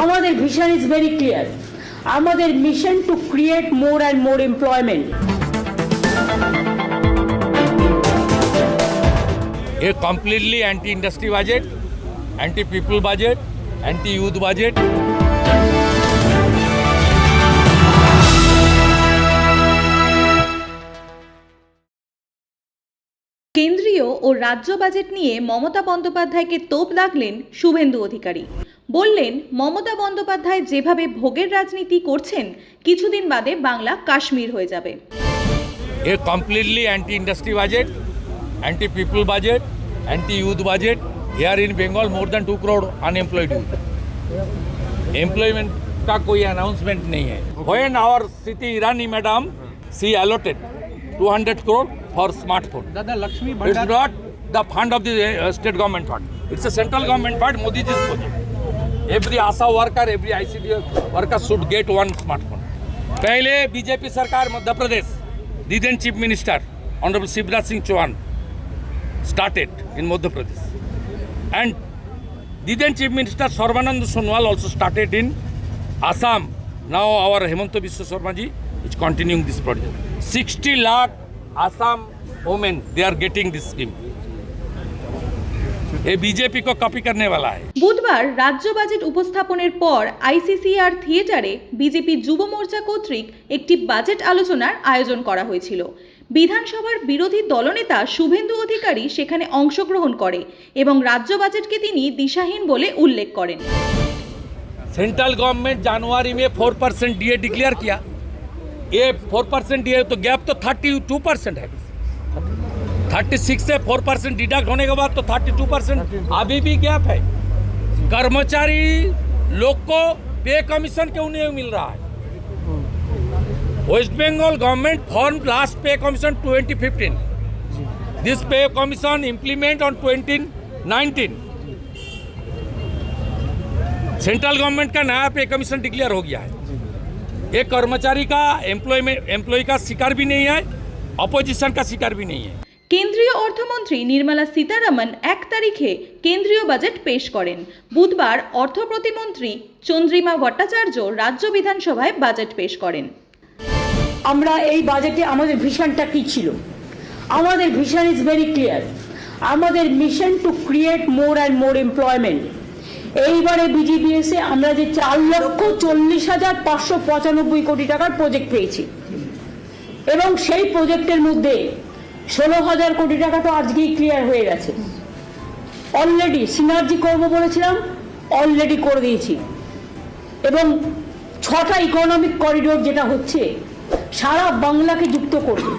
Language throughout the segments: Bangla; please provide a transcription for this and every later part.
আমাদের ভিশন ইজ ভেরি ক্লিয়ার আমাদের mission to create more and more employment a completely anti industry budget, anti-people budget anti youth budget কেন্দ্রীয় ও রাজ্য বাজেট নিয়ে মমতা বন্দ্যোপাধ্যায়কে তোপ লাগলেন শুভেন্দু অধিকারী। বললেন মমতা বন্দ্যোপাধ্যায় যেভাবে ভোগের রাজনীতি করছেন কিছুদিন বাদে বাংলা কাশ্মীর হয়ে যাবে A completely anti-industry budget, anti-people budget, anti-youth budget. Here in Bengal, more than 2 crore unemployed youth. Employment का कोई announcement नहीं है. When our city Irani madam, she allotted 200 crore for smartphone. दादा लक्ष्मी It's भंडार not the fund of the uh, state government fund. It's a central government fund, Modi ji's project. Every ASA worker, every ICD worker should get one smartphone. पहले बीजेपी सरकार Madhya Pradesh then chief minister honorable Shivraj Singh Chouhan started in Madhya Pradesh. And then chief minister Sarvanand Sonowal also started in Assam. Now our Hemanta Biswa Sarma ji is continuing this project. 60 lakh Assam women they are getting this scheme. ये बीजेपी को कॉपी करने वाला है বুধবার রাজ্য বাজেট উপস্থাপনের পর আইসিসিআর থিয়েটারে বিজেপি যুব মোর্চা কর্তৃক একটি বাজেট আলোচনার আয়োজন করা হয়েছিল বিধানসভার বিরোধী দলনেতা শুভেন্দু অধিকারী সেখানে অংশগ্রহণ করে এবং রাজ্য বাজেটকে তিনি দিশাহীন বলে উল্লেখ করেন सेंट्रल गवर्नमेंट जनवरी में फोर परसेंट डी डिक्लेयर किया ये फोर परसेंट डी तो गैप तो थर्टी टू परसेंट है थर्टी सिक्स से फोर परसेंट डिडक्ट होने के बाद तो थर्टी टू परसेंट अभी भी गैप है। कर्मचारी लोग को पे कमीशन क्यों नहीं मिल रहा है? West Bengal government from last pay commission twenty fifteen this pay commission implement on twenty nineteen central government का नया पे कमीशन डिक्लेयर हो गया है। एक कर्मचारी का एम्प्लॉयमेंट एम्प्लॉय का शिकार भी नहीं है अपोजिशन का शिकार भी नहीं है। কেন্দ্রীয় অর্থমন্ত্রী নির্মলা সীতারামন এক তারিখে কেন্দ্রীয় বাজেট পেশ করেন। বুধবার অর্থ প্রতিমন্ত্রী চন্দ্রিমা ভট্টাচার্য রাজ্য বিধানসভায় বাজেট পেশ করেন। আমরা এই বাজেটে আমাদের ভিশনটা কি ছিল? আমাদের ভিশন ইজ ভেরি ক্লিয়ার আমাদের mission to create more and more employment এইবারে বিজিবিএসে আমরা যে চার লক্ষ চল্লিশ হাজার পাঁচশো পঁচানব্বই কোটি টাকার প্রজেক্ট পেয়েছি। এবং সেই প্রজেক্টের মধ্যে ষোলো হাজার কোটি টাকা তো আজকেই ক্লিয়ার হয়ে গেছে। অলরেডি সিনার্জি করব বলেছিলাম অলরেডি করে দিয়েছি। এবং ছটা ইকোনমিক করিডোর যেটা হচ্ছে, সারা বাংলাকে যুক্ত করবে।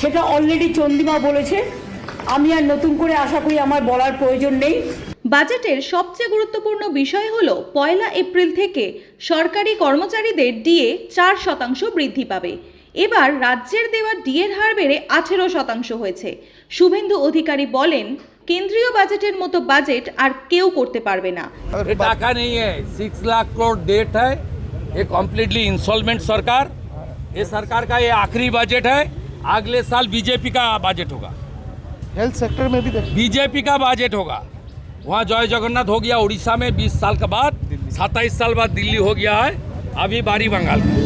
সেটা অলরেডি চন্দিমা বলেছে। আমি আর নতুন করে আশা করি আমার বলার প্রয়োজন নেই। বাজেটের সবচেয়ে গুরুত্বপূর্ণ বিষয় হল, পয়লা এপ্রিল থেকে সরকারি কর্মচারীদের ডিএ চার শতাংশ বৃদ্ধি পাবে। এবার রাজ্যের দেওয়া ডিএর হার বেড়ে আঠেরো শতাংশ হয়েছে শুভেন্দু অধিকারী বলেন কেন্দ্রীয় বাজেটের মতো বাজেট আর কেউ করতে পারবে না ये टाका नहीं है सिक्स लाख करोड़ डेट है ये कम्प्लीटली इंस्टॉलमेंट सरकार ये सरकार का ये आखिरी बजट है अगले साल बीजेपी का बजट होगा हेल्थ सेक्टर में भी देख बीजेपी का बजट होगा वहाँ जय जगन्नाथ हो गया उड़ीसा में 20 साल के बाद सत्ताईस साल बाद दिल्ली हो गया है अभी बारी बंगाल का